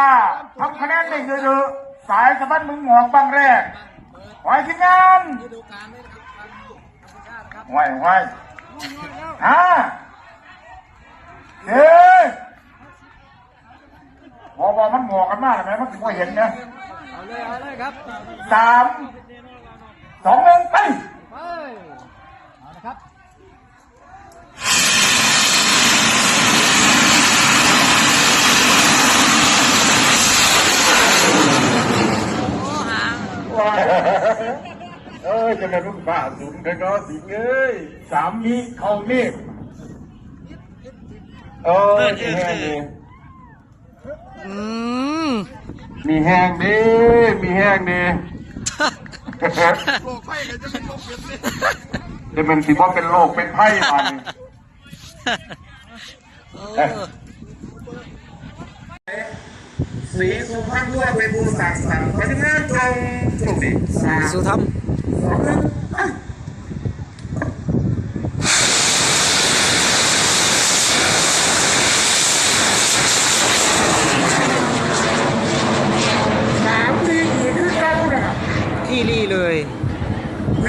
ทำคะแนนได้เยอะๆสายสะบัดมึงหอกบางแรกไว้ทีมงานฤดูกาลนี้นะครับทางธรรมชาตินะครับไว้ไว้ห้าเฮ้ยบอบอมันหมอกกันมากไหมมันถึงว่าเห็นนะเอาเลยเอาเลยครับสามสองหนึ่งไปไปเอาละครับ เอ้ยจะเป็นลูกบ้าสุนกันเนาะสิงเอ้ยสามนี้เขานี่เออมีแห้งดีอืมมีแห้งดีมีแห้งดีโลกไฟเลยจะเป็นโลกเปลี่ยนเลยจะเป็นสิว่าเป็นโรคเป็นไพ่มัน โอ้สีสุภาพด้วยเป็นผู้สั่งสรรค์พนักงานตรงสุดดิสามสุธรรมสองหนึ่งสามสี่คือเก้านะครับที่นี่เลยเ